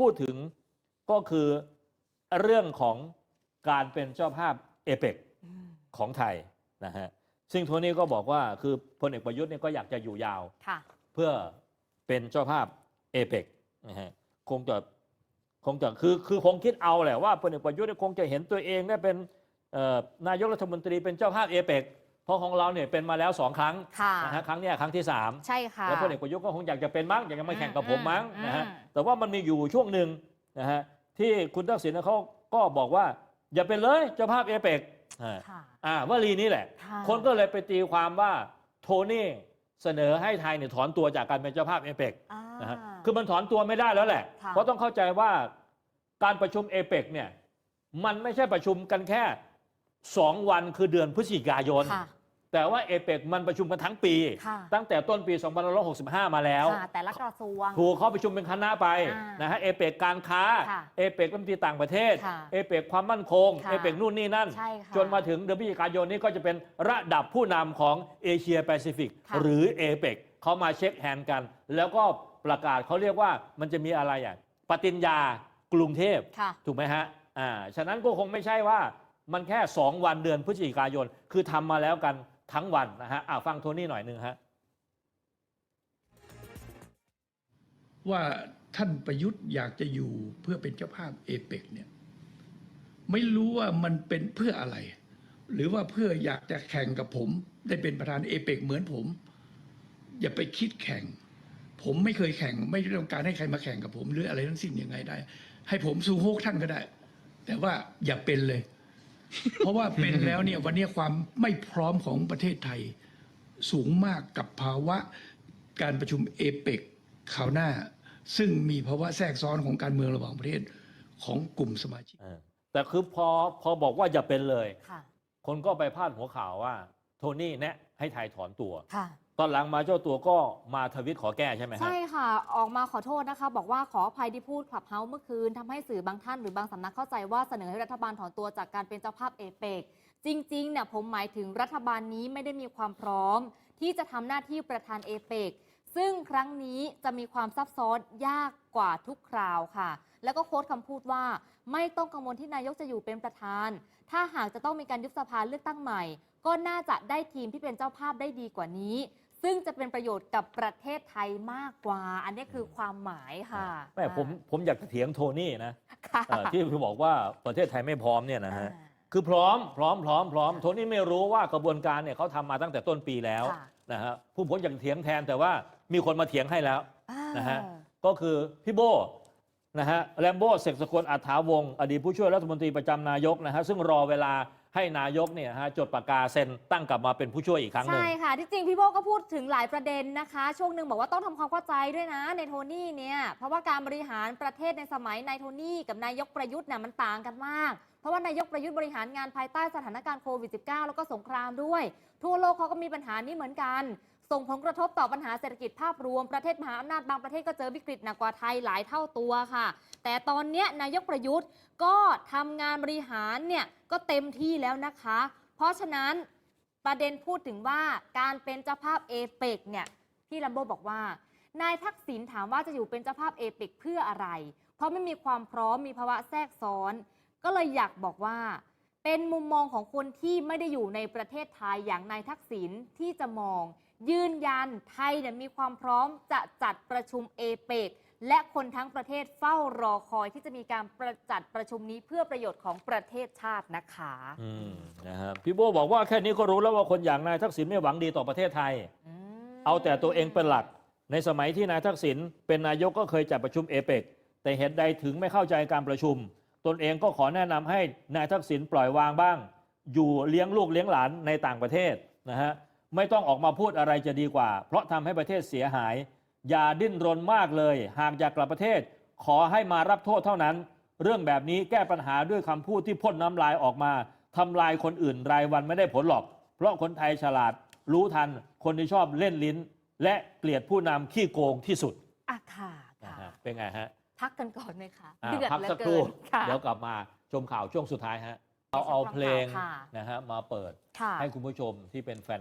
พูดถึงก็คือเรื่องของการเป็นเจ้าภาพเอเปกอืมของไทยนะฮะซึ่งโทนี่ก็บอกว่าคือพลเอกประยุทธ์เนี่ยก็อยากจะอยู่ยาวค่ะเพื่อเป็นเจ้าภาพเอเปกนะฮะคงจะคงจะคือคือคงคิดเอาแหละว่าพลเอกประยุทธ์เนี่ยคงจะเห็นตัวเองได้เป็นเอ่อนายกรัฐมนตรีเป็นเจ้าภาพเอเปก เพราะของเราเนี่ยเป็นมาแล้วสองครั้งค่ะนะฮะครั้งเนี้ยครั้งที่สามใช่ค่ะ แล้วพลเอกประยุทธ์ก็คงอยากจะเป็นมั้งอยากจะมาแข่งกับผมมั้งอืมนะฮะอืม แต่ว่ามันมีอยู่ช่วงหนึ่งนะฮะที่คุณทักษิณเขาก็บอกว่า อย่าเป็นเลยเจ้าภาพเอเปกค่ะอ่าวลีนี้แหละค่ะคนก็เลยไปตีความว่าโทนี่เสนอให้ไทยเนี่ยถอนตัวจากการเป็นเจ้าภาพเอเปก อ่า นะฮะคือมันถอนตัวไม่ได้แล้วแหละ ค่ะเพราะต้องเข้าใจว่าการประชุมเอเปกเนี่ยมันไม่ใช่ประชุมกันแค่ 2วันคือเดือนพฤศจิกายน ค่ะ แต่ว่าเอเปกมันประชุมกันทั้งปี ค่ะ ตั้งแต่ต้นปี2565 มาแล้ว ค่ะแต่ละกระทรวง ถูกเขาประชุมเป็นคณะไปอ่านนะฮะเอเปกการค้าค่ะเอเปกรัฐมนตรีต่างประเทศค่ะเอเปกความมั่นคงค่ะเอเปกนู่นนี่นั่น ใช่ค่ะจนมาถึงเดือนพฤศจิกายนนี้ก็จะเป็นระดับผู้นำของเอเชียแปซิฟิกค่ะ หรือเอเปกเขามาเช็คแฮนด์กัน แล้วก็ประกาศเขาเรียกว่ามันจะมีอะไรอะปฏิญญากรุงเทพ ค่ะ ถูกไหมฮะ อ่า ฉะนั้นก็คงไม่ใช่ว่า มันแค่ 2 วันเดือนพฤศจิกายน คือทำมาแล้วกันทั้งวันนะฮะอ่าฟังโทนี่หน่อยหนึ่งฮะ ว่าท่านประยุทธ์อยากจะอยู่เพื่อเป็นเจ้าภาพเอเปกเนี่ยไม่รู้ว่ามันเป็นเพื่ออะไร หรือว่าเพื่ออยากจะแข่งกับผม ได้เป็นประธานเอเปกเหมือนผม อย่าไปคิดแข่ง ผมไม่เคยแข่ง ไม่ต้องการให้ใครมาแข่งกับผม หรืออะไรทั้งสิ้นยังไงได้ ให้ผมสู้โฮกท่านก็ได้ แต่ว่าอย่าเป็นเลย เพราะว่าเป็นแล้วเนี่ยวันนี้ความไม่พร้อมของประเทศไทย สูงมากกับภาวะการประชุมเอเปกคราวหน้า ซึ่งมีภาวะแทรกซ้อนของการเมืองระหว่างประเทศของกลุ่มสมาชิกเออแต่คือพอพอบอกว่าอย่าเป็นเลยค่ะคนก็ไปพาดหัวข่าวว่า โทนี่แนะให้ไทยถอนตัว ค่ะ ตอนหลังมาเจ้าตัวก็มาทวิตขอแก้ใช่ไหมฮะ ใช่ค่ะ ออกมาขอโทษนะคะ บอกว่าขออภัยที่พูดคลับเฮาส์เมื่อคืนทำให้สื่อบางท่านหรือบางสำนักเข้าใจว่าเสนอให้รัฐบาลถอนตัวจากการเป็นเจ้าภาพเอเปกจริงๆเนี่ยผมหมายถึงรัฐบาลนี้ไม่ได้มีความพร้อม ที่จะทำหน้าที่ประธานเอเปกซึ่งครั้งนี้จะมีความซับซ้อนยากกว่าทุกคราวค่ะ แล้วก็โค้ดคำพูดว่า ไม่ต้องกังวลที่นายกจะอยู่เป็นประธาน ถ้าหากจะต้องมีการยุบสภาเลือกตั้งใหม่ ก็น่าจะได้ทีมที่เป็นเจ้าภาพได้ดีกว่านี้ ซึ่งจะเป็นประโยชน์กับประเทศไทยมากกว่า อันนี้คือความหมายค่ะแม่ผมผมอยากจะเถียงโทนี่นะค่ะเอ่อที่บอกว่าประเทศไทยไม่พร้อมเนี่ยนะฮะอ่าคือพร้อมพร้อมพร้อมพร้อมโทนี่ไม่รู้ว่ากระบวนการเนี่ยเขาทำมาตั้งแต่ต้นปีแล้วค่ะนะฮะผู้ผมอยากเถียงแทนแต่ว่ามีคนมาเถียงให้แล้วอ่านะฮะก็คือพี่โบ นะฮะแรมโบ้เสกสกลอัฐาวงศ์อดีตผู้ช่วยรัฐมนตรีประจำนายกนะฮะซึ่งรอเวลาให้นายกเนี่ยฮะจดปากกาเซ็นตั้งกลับมาเป็นผู้ช่วยอีกครั้งหนึ่ง ใช่ค่ะ ที่จริงพี่โบก็พูดถึงหลายประเด็นนะคะ ช่วงหนึ่งบอกว่าต้องทำความเข้าใจด้วยนะในโทนี่เนี่ย เพราะว่าการบริหารประเทศในสมัยนายโทนี่กับนายกประยุทธ์เนี่ยมันต่างกันมาก เพราะว่านายกประยุทธ์บริหารงานภายใต้สถานการณ์โควิด -19 แล้วก็สงครามด้วย ทั่วโลกเขาก็มีปัญหานี้เหมือนกัน ส่งผลกระทบต่อปัญหาเศรษฐกิจภาพรวมประเทศมหาอำนาจบางประเทศก็เจอวิกฤตหนักกว่าไทยหลายเท่าตัวค่ะ แต่ตอนนี้นายกประยุทธ์ก็ทำงานบริหารเนี่ยก็เต็มที่แล้วนะคะ เพราะฉะนั้นประเด็นพูดถึงว่าการเป็นเจ้าภาพเอเปกเนี่ยพี่ลัมโบบอกว่านายทักษิณถามว่าจะอยู่เป็นเจ้าภาพเอเปกเพื่ออะไร เพราะไม่มีความพร้อมมีภาวะแทรกซ้อน ก็เลยอยากบอกว่า เป็นมุมมองของคนที่ไม่ได้อยู่ในประเทศไทยอย่างนายทักษิณที่จะมอง ยืนยันไทยเนี่ยมีความพร้อมจะจัดประชุมเอเปกและคนทั้งประเทศเฝ้ารอคอยที่จะมีการประจัดประชุมนี้เพื่อประโยชน์ของประเทศชาตินะคะอืมนะฮะพี่โบบอกว่าแค่นี้ก็รู้แล้วว่าคนอย่างนายทักษิณไม่หวังดีต่อประเทศไทย มเอาแต่ตัวเองเป็นหลัก ในสมัยที่นายทักษิณเป็นนายกก็เคยจัดประชุมเอเปกแต่เหตุใดถึงไม่เข้าใจการประชุม ตนเองก็ขอแนะนำให้นายทักษิณปล่อยวางบ้าง อยู่เลี้ยงลูกเลี้ยงหลานในต่างประเทศนะฮะ ไม่ต้องออกมาพูดอะไรจะดีกว่า เพราะทำให้ประเทศเสียหาย อย่าดิ้นรนมากเลย หากอยากกลับประเทศ ขอให้มารับโทษเท่านั้น เรื่องแบบนี้แก้ปัญหาด้วยคำพูดที่พ่นน้ำลายออกมาทำลายคนอื่นรายวันไม่ได้ผลหรอก เพราะคนไทยฉลาด รู้ทัน คนที่ชอบเล่นลิ้น และเกลียดผู้นำขี้โกงที่สุดอะค่ะนะค่ะฮะเป็นไงฮะพักกันก่อนไหมคะอ่าเดือดพักเหลืสัอกคเกิรู่นค่ะเดี๋ยวกลับมาชมข่าวช่วงสุดท้ายฮะเอาเอาเพลงค่ะนะฮะมาเปิดค่ะให้คุณผู้ชมที่เป็นแฟน